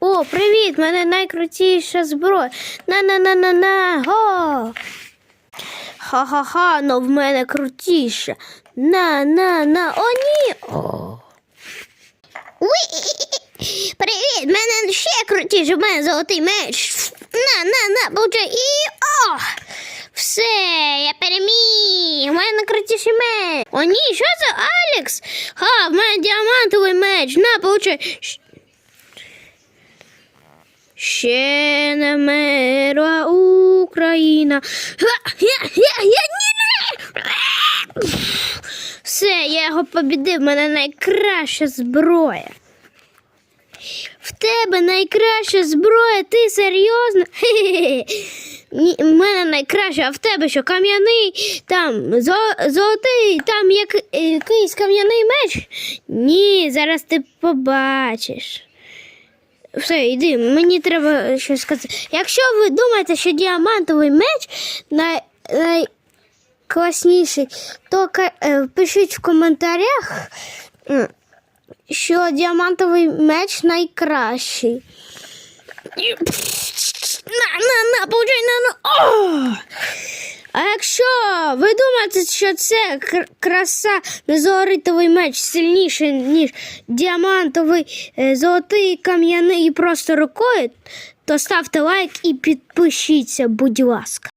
О, привіт! мене найкрутіша зброя. На-на-на-на-на. Го! Ха-ха-ха, но в мене крутіша. На-на-на. О, ні. О. Уй! Привіт! Мене ще крутіше, в мене золотий меч. На, на, на, получай. І о! Все, я переміг. У мене крутіший меч. О, ні, що це Алекс? Ха, в мене діамантовий меч. На, получай. Ще не мерла Україна. Все, я його побідив, в мене найкраща зброя. В тебе найкраща зброя, ти серйозно? В мене найкраща, а в тебе що кам'яний, там зо- золотий, там як, е, якийсь кам'яний меч? Ні, зараз ти побачиш. Все, йди, мені треба щось сказати. Якщо ви думаєте, що діамантовий меч най, найкласніший, то е, пишіть в коментарях, що діамантовий меч найкращий. На, на, на, получай, на, на. О! А якщо ви думаєте, що це кр- краса мезооритовий меч сильніший, ніж діамантовий, е, золотий, кам'яний і просто рукою, то ставте лайк і підпишіться, будь ласка.